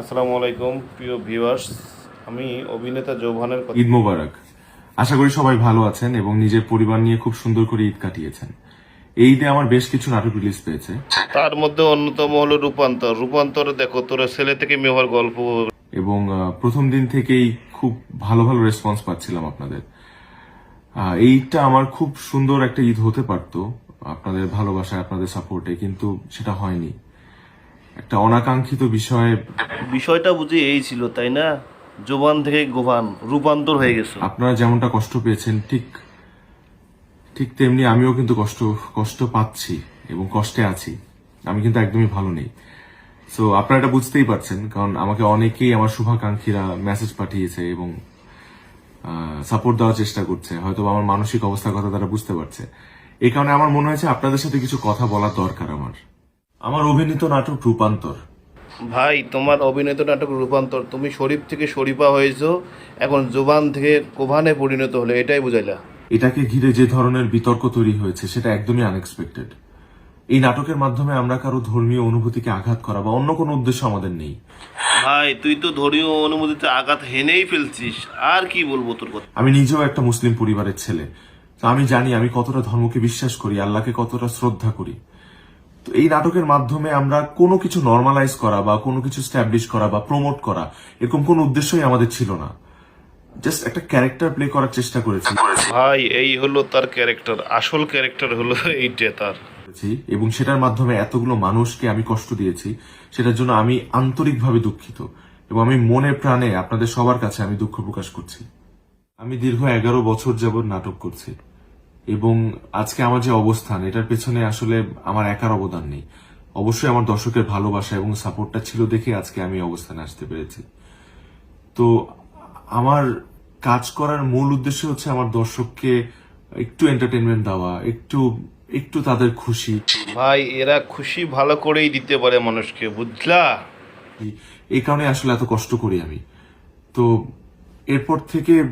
আসসালামু আলাইকুম প্রিয় ভিউয়ার্স। আমি অভিনেতা জোভানের ঈদ মোবারক। আশা করি সবাই ভালো আছেন এবং নিজের পরিবার নিয়ে খুব সুন্দর করে ঈদ কাটিয়েছেন। এই ঈদে আমার বেশ কিছু নাটক রিলিজ পেয়েছে। তার মধ্যে অন্যতম হলো রূপান্তর। রূপান্তর দেখো তোর ছেলে থেকে মেয়ে গল্প। এবং প্রথম দিন থেকেই খুব ভালো ভালো রেসপন্স পাচ্ছিলাম আপনাদের। এই ঈদটা আমার খুব সুন্দর একটা ঈদ হতে পারতো। আপনাদের ভালোবাসায় আপনাদের সাপোর্টে কিন্তু সেটা হয়নি। একটা অনাকাঙ্ক্ষিত বিষয়ে বিষয়টা বুঝি এই ছিল তাই না? জোবান থেকে গোবান রূপান্তর হয়ে গেছে। আপনারা যেমনটা কষ্ট পেয়েছেন ঠিক ঠিক তেমনি আমিও কিন্তু কষ্ট কষ্ট পাচ্ছি এবং কষ্টে আছি। আমি কিন্তু একদমই ভালো নেই। সো আপনারা এটা বুঝতেই পারছেন কারণ আমাকে অনেকেই আমার শুভাকাঙ্ক্ষীরা মেসেজ পাঠিয়েছে এবং সাপোর্ট দেওয়ার চেষ্টা করছে। হয়তো আমার মানসিক অবস্থার কথা তারা বুঝতে পারছে। এই কারণে আমার মনে হয়েছে আপনাদের সাথে কিছু কথা বলা দরকার আমার। আমার অভিনীত নাটক রূপান্তর। ভাই তোমার অভিনীত নাটক রূপান্তর তুমি শরীফ থেকে শরীফা হয়েছো এখন জোবান থেকে কোভানে পরিণত হলে এটাই বুঝাইলা। এটাকে ঘিরে যে ধরনের বিতর্ক তৈরি হয়েছে সেটা একদমই আনএক্সপেক্টেড এই নাটকের মাধ্যমে আমরা কারও ধর্মীয় অনুভূতিকে আঘাত করা বা অন্য কোনো উদ্দেশ্য আমাদের নেই। ভাই তুই তো ধর্মীয় অনুমতিতে আঘাত হেনেই ফেলছিস আর কি বলব তোর কথা? আমি নিজেও একটা মুসলিম পরিবারের ছেলে তো আমি জানি আমি কতটা ধর্মকে বিশ্বাস করি আল্লাহকে কতটা শ্রদ্ধা করি। তো এই নাটকের মাধ্যমে আমরা কোনো কিছু নর্মালাইজ করা বা কোনো কিছু স্ট্যাবলিশ করা বা প্রমোট করা এরকম কোনো উদ্দেশ্যই আমাদের ছিল না। জাস্ট একটা ক্যারেক্টার প্লে করার চেষ্টা করেছি। ভাই এই হলো তার ক্যারেক্টার আসল ক্যারেক্টার হলো এইটা তার। এবং সেটার মাধ্যমে এতগুলো মানুষকে আমি কষ্ট দিয়েছি সেটার জন্য আমি আন্তরিকভাবে দুঃখিত এবং আমি মনে প্রাণে আপনাদের সবার কাছে আমি দুঃখ প্রকাশ করছি। আমি দীর্ঘ এগারো বছর যাবৎ নাটক করছি। এবং আজকে আমার যে অবস্থান এটার পেছনে আসলে আমার একার অবদান নেই। অবশ্যই আমার দর্শকের ভালোবাসা এবং সাপোর্টটা ছিল দেখে আজকে আমি অবস্থানে আসতে পেরেছি। তো আমার কাজ করার মূল উদ্দেশ্য হচ্ছে আমার দর্শককে একটু এন্টারটেনমেন্ট দেওয়া একটু একটু তাদের খুশি। ভাই এরা খুশি ভালো করেই দিতে পারে মানুষকে বুঝলা? এই কারণে আসলে এত কষ্ট করি আমি। তো এরপর থেকে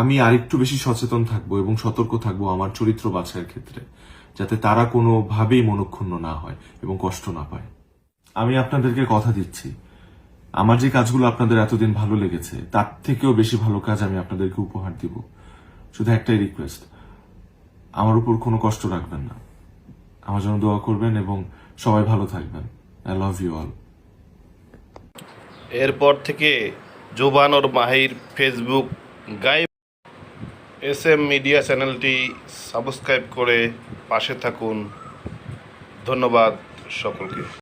আমি আরেকটু বেশি সচেতন থাকব এবং সতর্ক থাকব আমার চরিত্র বাছাইয়ের ক্ষেত্রে, যাতে তারা কোনোভাবেই মনক্ষুণ্ণ না হয় এবং কষ্ট না পায়। আমি আপনাদেরকে কথা দিচ্ছি। আমার যে কাজগুলো আপনাদের এতদিন ভালো লেগেছে, তার থেকেও বেশি ভালো কাজ আমি আপনাদেরকে উপহার দিব। শুধু একটাই রিকোয়েস্ট আমার উপর কোনো কষ্ট রাখবেন না। আমার জন্য দোয়া করবেন এবং সবাই ভালো থাকবেন। আই লাভ ইউ অল এরপর থেকে জোবান ওর মাহির ফেসবুক গাই এস এম মিডিয়া চ্যানেলটি সাবস্ক্রাইব করে পাশে থাকুন। ধন্যবাদ সকলকে।